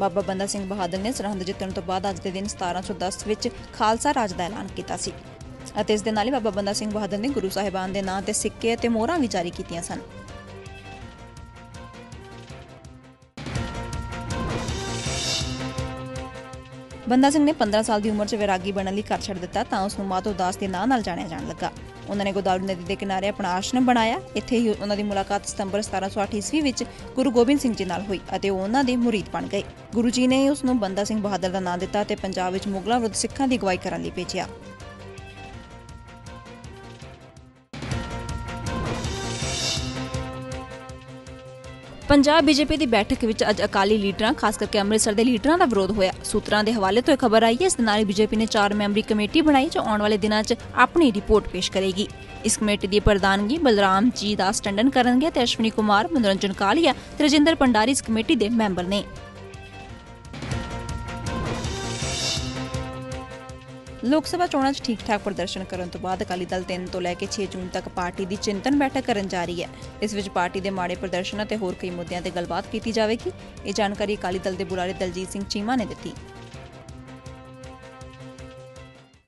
ਬਾਬਾ ਬੰਦਾ ਸਿੰਘ ਬਹਾਦਰ ਨੇ ਸਰਹੰਦ ਜਿੱਤਣ ਤੋਂ ਬਾਅਦ ਅੱਜ ਦੇ ਦਿਨ 1710 ਵਿੱਚ ਖਾਲਸਾ ਰਾਜ ਦਾ ਐਲਾਨ ਕੀਤਾ ਸੀ। ਅਤੇ ਇਸ ਦੇ ਨਾਲ ਹੀ ਬਾਬਾ ਬੰਦਾ ਸਿੰਘ ਬਹਾਦਰ ਨੇ ਗੁਰੂ ਸਾਹਿਬਾਨ ਦੇ ਨਾਂ ਤੇ ਸਿੱਕੇ ਅਤੇ ਮੋਹਰਾਂ ਵੀ ਜਾਰੀ ਕੀਤੀਆਂ ਸਨ। ਬੰਦਾ ਸਿੰਘ ਨੇ 15 ਸਾਲ ਦੀ ਉਮਰ 'ਚ ਵੈਰਾਗੀ ਬਣਨ ਲਈ ਘਰ ਛੱਡ ਦਿੱਤਾ ਤਾਂ ਉਸ ਨੂੰ ਮਾਧੋ ਦਾਸ ਦੇ ਨਾਂ ਨਾਲ ਜਾਣਿਆ ਜਾਣ ਲੱਗਾ। ਉਹਨਾਂ ਨੇ ਗੋਦਾਵਰੀ ਨਦੀ ਦੇ ਕਿਨਾਰੇ ਆਪਣਾ ਆਸ਼ਰਮ ਬਣਾਇਆ। ਇੱਥੇ ਹੀ ਉਹਨਾਂ ਦੀ ਮੁਲਾਕਾਤ ਸਤੰਬਰ 1708 ਈਸਵੀ ਵਿੱਚ ਗੁਰੂ ਗੋਬਿੰਦ ਸਿੰਘ ਜੀ ਨਾਲ ਹੋਈ ਅਤੇ ਉਹ ਉਹਨਾਂ ਦੇ ਮੁਰੀਦ ਬਣ ਗਏ। ਗੁਰੂ ਜੀ ਨੇ ਉਸ ਨੂੰ ਬੰਦਾ ਸਿੰਘ ਬਹਾਦਰ ਦਾ ਨਾਂ ਦਿੱਤਾ ਤੇ ਪੰਜਾਬ ਵਿੱਚ ਮੁਗਲਾਂ ਵਿਰੁੱਧ ਸਿੱਖਾਂ ਦੀ ਅਗਵਾਈ ਕਰਨ ਲਈ ਭੇਜਿਆ। ਪੰਜਾਬ ਬੀਜੇਪੀ ਦੀ ਬੈਠਕ ਵਿੱਚ ਅੱਜ ਅਕਾਲੀ ਲੀਡਰਾਂ, ਖਾਸ ਕਰਕੇ ਅੰਮ੍ਰਿਤਸਰ ਦੇ ਲੀਡਰਾਂ ਦਾ ਵਿਰੋਧ ਹੋਇਆ। ਸੂਤਰਾਂ ਦੇ ਹਵਾਲੇ ਤੋਂ ਇਹ ਖਬਰ ਆਈ ਹੈ, ਇਸ ਦੇ ਨਾਲ ਹੀ ਬੀਜੇਪੀ ਨੇ 4 ਮੈਂਬਰੀ ਕਮੇਟੀ ਬਣਾਈ, ਜੋ ਆਉਣ ਵਾਲੇ ਦਿਨਾਂ 'ਚ ਆਪਣੀ ਰਿਪੋਰਟ ਪੇਸ਼ ਕਰੇਗੀ। ਇਸ ਕਮੇਟੀ ਦੀ ਪ੍ਰਧਾਨਗੀ ਬਲਰਾਮ ਜੀ ਦਾਸ ਟੰਡਨ ਕਰਨਗੇ ਤੇ ਅਸ਼ਵਨੀ ਕੁਮਾਰ, ਮਨੋਰੰਜਨ ਕਾਲੀਆ ਤੇ ਰਜਿੰਦਰ ਪੰਡਾਰੀ ਇਸ ਕਮੇਟੀ ਦੇ ਮੈਂਬਰ ਨੇ। ਲੋਕ ਸਭਾ ਚੋਣਾਂ 'ਚ ਠੀਕ-ਠਾਕ ਪ੍ਰਦਰਸ਼ਨ ਕਰਨ ਤੋਂ ਬਾਅਦ ਅਕਾਲੀ ਦਲ 3 ਤੋਂ ਲੈ ਕੇ 6 ਜੂਨ ਤੱਕ ਪਾਰਟੀ ਦੀ ਚਿੰਤਨ ਬੈਠਕ ਕਰਨ ਜਾ ਰਹੀ ਹੈ। ਇਸ ਵਿੱਚ ਪਾਰਟੀ ਦੇ ਮਾੜੇ ਪ੍ਰਦਰਸ਼ਨ ਅਤੇ ਹੋਰ ਕਈ ਮੁੱਦਿਆਂ ਤੇ ਗੱਲਬਾਤ ਕੀਤੀ ਜਾਵੇਗੀ। ਇਹ ਜਾਣਕਾਰੀ ਅਕਾਲੀ ਦਲ ਦੇ ਬੁਲਾਰੇ ਦਲਜੀਤ ਸਿੰਘ ਚੀਮਾ ਨੇ ਦਿੱਤੀ।